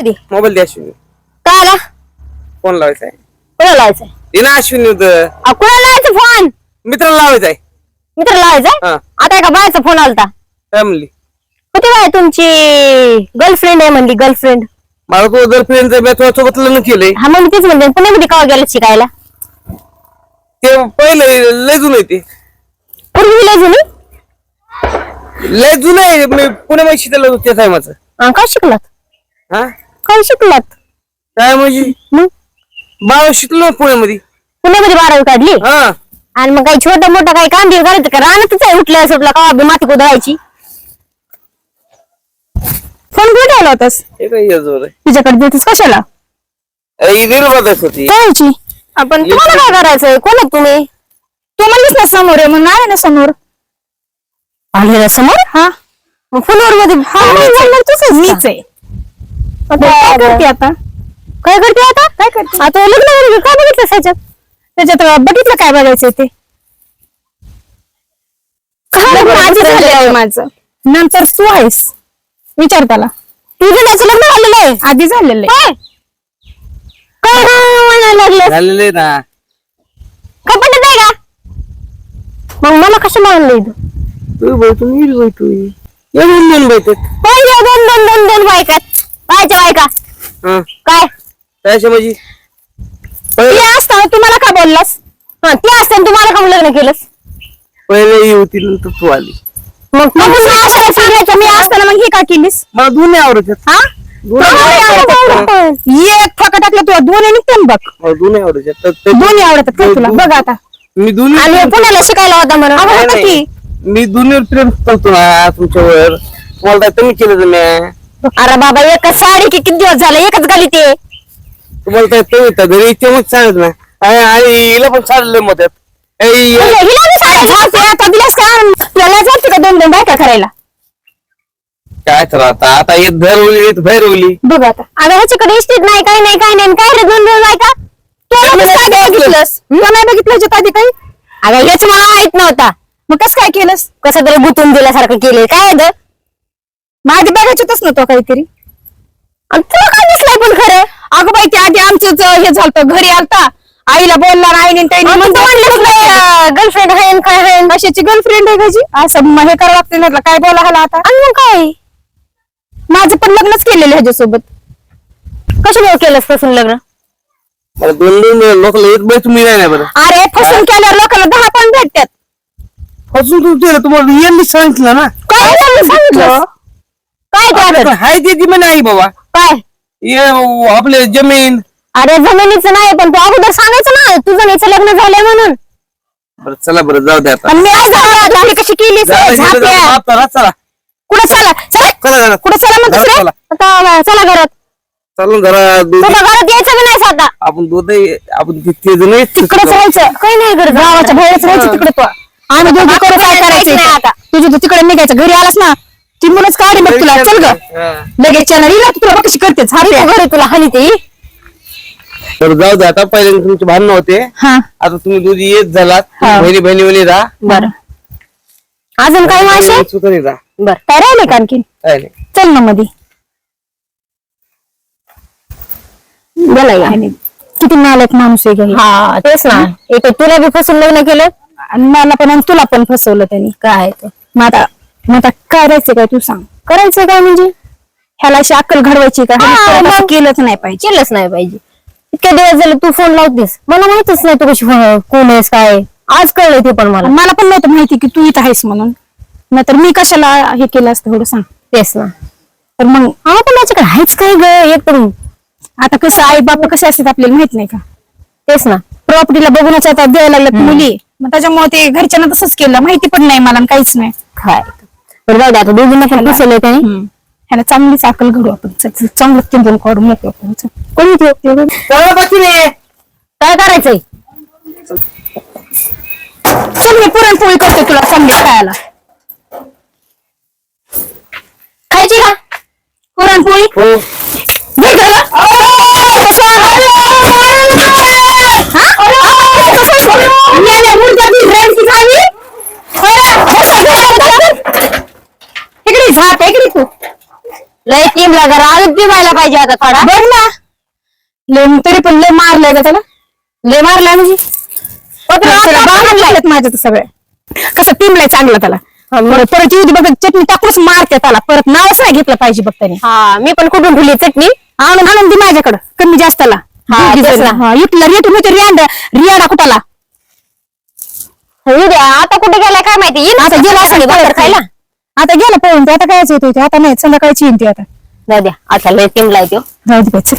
कधी? मोबाईल द्या अश्विनी. काय आला फोन लावायचा आहे. कुणाला लावायचंय ये ना अश्विनी अहो, कुणाला लावायचं फोन? मित्राला लावायचा आहे. मित्र लावायचा हा. आता एका बायचा फोन आलता. काय म्हणली होती बाय तुमची गर्लफ्रेंड आहे म्हणली गर्लफ्रेंड. मला तो गर्लफ्रेंडचं मी तुझ्या सोबत लग्न केलंय. हा मग तेच म्हणते पुण्यामध्ये का गेला शिकायला? ते पहिलं लय जुनं आहे ते. पूर्वी लय जुनी? लय जुनं आहे मी पुण्यामध्ये शिकलो होतो त्या टायमाचं हा, काय शिकलात? हा? काय शिकलात? काय म्हणजे? मग? बारा शिकलो पुण्यामध्ये. पुण्यामध्ये बारावी काढली? हा. आणि मग काही छोटं मोठं काही काम बिम करायचं का? रानातच आहे उठलं सुटलं का बी माती कुदळायची. फोन कुठे ठेवला होतास? हे काय येजोर आहे? तिच्याकडे देतेस कशाला? अरे ही होती. आपण तुम्हाला काय करायचंय कोण आहे तुम्ही? तू म्हणलीस ना समोर आहे मग आहे ना समोर. आले ना समोर? हा. मग फोनवर मध्ये मीच आहे. काय करते आता? काय करते आता? काय करते? आता लग्न वगैरे काय बघितलं त्याच्यात? त्याच्यात बघितलं काय बघायचं ते? माझं? नंतर तू आहेस. विचार त्याला. तुझं त्याचं लग्न झालेलं आहे. आधी झालेलं आहे. काय म्हणायला लागलं झालेलं आहे ना. आहे का? मग मला कसं म्हणलं इथं तू? बाई तू नीट बाई तू येऊन दोन दोन दोन दोन दोन बायच्या बायका. हा. काय? काय ती असताना तुम्हाला का बोललास? हा ती असताना तुम्हाला का लग्न केलंस? पहिले ही होती नंतर तू आली. मग मग तुम्ही असं सांगायचं मी असताना मग हे का केलीस? मला दोन्ही आवडत आहेत. हा? एक फका टाकलं तुला दोन्ही निघते बघ. मला दोन्ही आवडत आहेत. तर ते- दोन्ही आवडतात का तुला? बघ आता. मी दोन्ही पुण्याला शिकायला होता म्हणून. नाही, आवडतं नाही. की. मी दोन्हीवर प्रेम करतो ना तुमच्यावर. तुम्हाला काय कमी केलं तुम्ही अरे बाबा एकच साडी की किती दिवस झाले? एकच गाली ते. तुम्हाला काय कमी येतं घरी तेव्हाच सांगत ना आणि आणि हिला पण चाललंय मत हिला बी साड्या आता दिल्यास का? त्याला जाते का दोन दोन बायका करायला? काय तर आता आता येत भैरवली येत भैरवली बघ आता. अगं ह्याच्याकडे इस्टेट नाही काही नाही काही नाही. आणि काय रे दोन दोन बायका? तुला कसं काय बघितलंस तुला नाही बघितलं ह्याच्यात आधी काही? अगं हेच मला माहीत नव्हता. मग कसं काय केलंस? कसं तरी गुतून दिल्यासारखं केलं काय ग माझी बघायचंच नव्हतं काहीतरी. आणि तुला काय दिसलंय पण खरं? अगं बाई ते आधी आमचंच हे झालं घरी आलता. आईला बोलला आईने गर्लफ्रेंड आहे काय आहे कशाची गर्लफ्रेंड आहे कशी असं मग हे करावं लागतं म्हटलं काय बोला ह्याला आता? आणि मग काय? माझं पण लग्नच केलेलं ह्याच्यासोबत. कशामुळे केलंसपासून लग्न? मला दोन दोन लोक येत बाई तुम्ही नाही ना बरं. अरे फसून केल्यावर लोकांना दहा पण भेटतात. फसून तू केलं तुम्हाला यांनी सांगितलं ना. काय? सांगितलं काय ते आता आता? हाय ते ती आई बाबा. काय? ये आपले जमीन. अरे जमिनीचं नाही पण तू अगोदर सांगायचं ना तुझं नीचं लग्न झालंय म्हणून. बरं चला बरं जाऊ द्या आता. पण मी आज झाली कशी केली जाऊ, माफ करा, चला. कुठं चला? चला. चला जरा कुठं चला मग घरात दुसरं? चला. आता चला घरात. चालून जरा दूध घरात यायचं की नाही साधा? आपण दूध आपण तिथे जण तिकडे जायचं काही नाही गरज गावाच्या बाहेरच राहायचं तिकडे तू. आम्ही दोघी करू काय करायचं आता. तुझं तू तिकडे निघायचं. घरी आलास ना ती मुलंच काढी मग तुला. चल ग. लगेच चॅनल येईल तुला बघ कशी करते. घरी तुला हानी ते. तर जाऊ द्या आता पहिले तुमचे भांडण होते. हा. आता तुम्ही दोघी येत झालात हा. बहिणी बहिणी बहिणी राहा. बर. अजून सुतरी राहा. बर. काय राहिले का आणखी काय नाही चल ना मध्ये बोला या. किती नालायक माणूस आहे का हा. तेच ना. एक तुला बी फसून लग्न केलं? आणि मला पण आणि तुला पण फसवलं त्यांनी. काय ते? मग आता मग आता करायचं काय तू सांग. करायचं काय म्हणजे? ह्याला अशी अक्कल घडवायची का? असं केलंच नाही पाहिजे. केलंच नाही पाहिजे. इतके दिवस झाले तू फोन लावतेस. मला माहितच नाही तू कशी phone- कोण आहेस काय आहे. आज कळलं ते पण मला. मला पण नव्हतं माहिती की तू इथं आहेस म्हणून. नाहीतर मी कशाला हे केलं असतं थोडं सांग. तेच ना. तर मग हा पण माझ्याकडे आहेच काय ग एकदम आता कसं आई बाप कसे असतात आपल्याला माहीत नाही का? तेच ना. प्रॉपर्टीला बघूनच आता द्यायला लागल्यात मुली. मग त्याच्यामुळे ते घरच्यांना तसंच केलं. माहिती पण नाही मला आणि काहीच नाही. काय? तर जाऊ दे आता दोघींना पण फसवलंय त्याने ह्याला चांगलीच अकल घडू आपण चांगलं किंबून काढू मोकळं करू, चल. कोणी चला बघितले काय करायचंय चल मी पुरणपोळी करते तुला संदेश खायला खायची का पुरणपोळी हो घे. हा खावी? होय ना? इकडे झाप इकडे तू लय टीमला जरा अजून टिमायला पाहिजे आता थोडा. बघ ना. लय तरी पण लय मारलंय का त्याला. लय मारला म्हणजे? त्याला बांधून लागलेत माझ्या तर सगळे. कसं टिमलाय चांगलं त्याला. परत परत येऊ दे बघ चटणी टाकूनच मारते त्याला. परत नावच नाही घेतलं पाहिजे बघ त्याने. हा मी पण कुठून ठेवली चटणी? आणून आणून दे माझ्याकडं कमी जास्तला. हा, दोघी तेच जण. ना. हा, इथला रेट होते रियाडा रियाडा कुठाला? होऊ द्या आता कुठे गेलाय काय माहिती? येईल आता गेला असेल भाकर खायला. आता गेला पळून तो आता कायच येतोय तो? आता नाही संध्याकाळची येईन ती आता. जाऊ द्या आता लय टीमला तो. जाऊ दे बाई, चल.